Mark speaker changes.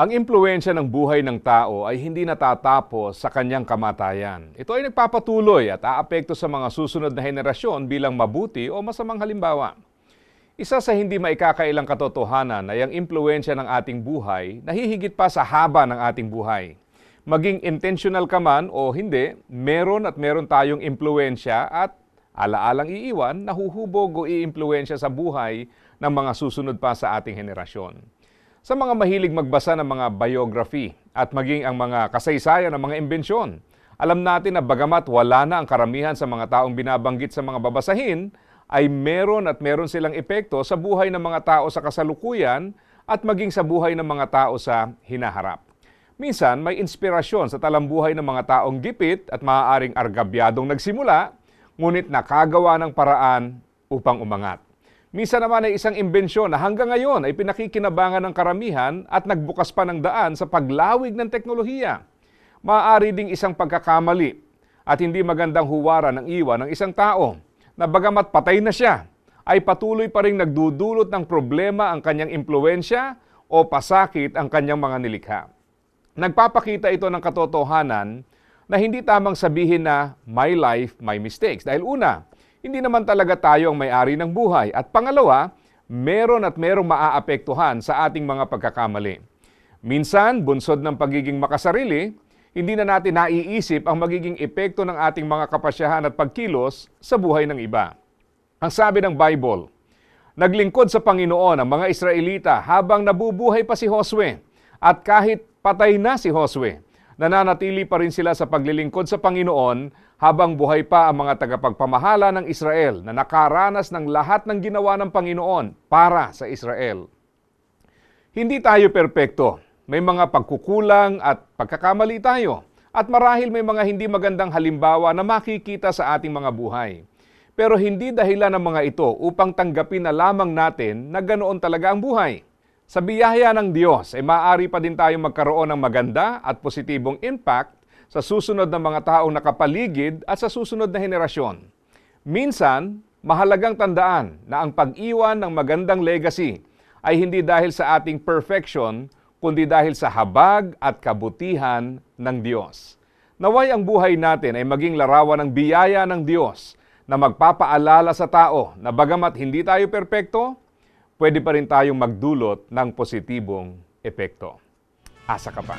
Speaker 1: Ang impluensya ng buhay ng tao ay hindi natatapos sa kanyang kamatayan. Ito ay nagpapatuloy at aapekto sa mga susunod na henerasyon bilang mabuti o masamang halimbawa. Isa sa hindi maikakailang katotohanan ay ang impluensya ng ating buhay nahihigit pa sa haba ng ating buhay. Maging intentional ka man o hindi, meron at meron tayong impluensya at alaalang iiwan, nahuhubog o iimpluensya sa buhay ng mga susunod pa sa ating henerasyon. Sa mga mahilig magbasa ng mga biography at maging ang mga kasaysayan ng mga imbensyon, alam natin na bagamat wala na ang karamihan sa mga taong binabanggit sa mga babasahin, ay meron at meron silang epekto sa buhay ng mga tao sa kasalukuyan at maging sa buhay ng mga tao sa hinaharap. Minsan, may inspirasyon sa talambuhay ng mga taong gipit at maaaring argabyadong nagsimula, ngunit nakagawa ng paraan upang umangat. Minsan naman ay isang imbensyon na hanggang ngayon ay pinakikinabangan ng karamihan at nagbukas pa ng daan sa paglawig ng teknolohiya. Maaari ding isang pagkakamali at hindi magandang huwara ng iwan ng isang tao na bagamat patay na siya, ay patuloy pa rin nagdudulot ng problema ang kanyang impluensya o pasakit ang kanyang mga nilikha. Nagpapakita ito ng katotohanan na hindi tamang sabihin na my life, my mistakes. Dahil una, hindi naman talaga tayo ang may-ari ng buhay. At pangalawa, meron at merong maaapektuhan sa ating mga pagkakamali. Minsan, bunsod ng pagiging makasarili, hindi na natin naiisip ang magiging epekto ng ating mga kapasyahan at pagkilos sa buhay ng iba. Ang sabi ng Bible, Naglingkod sa Panginoon ang mga Israelita habang nabubuhay pa si Josue at kahit patay na si Josue, nananatili pa rin sila sa paglilingkod sa Panginoon habang buhay pa ang mga tagapagpamahala ng Israel na nakaranas ng lahat ng ginawa ng Panginoon para sa Israel. Hindi tayo perpekto. May mga pagkukulang at pagkakamali tayo. At marahil may mga hindi magandang halimbawa na makikita sa ating mga buhay. Pero hindi dahilan ng mga ito upang tanggapin na lamang natin na ganoon talaga ang buhay. Sa biyaya ng Diyos ay maaari pa din tayong magkaroon ng maganda at positibong impact sa susunod na mga taong nakapaligid at sa susunod na henerasyon. Minsan, mahalagang tandaan na ang pag-iwan ng magandang legacy ay hindi dahil sa ating perfection, kundi dahil sa habag at kabutihan ng Diyos. Naway ang buhay natin ay maging larawan ng biyaya ng Diyos na magpapaalala sa tao na bagamat hindi tayo perpekto, pwede pa rin tayong magdulot ng positibong epekto. Asa ka pa.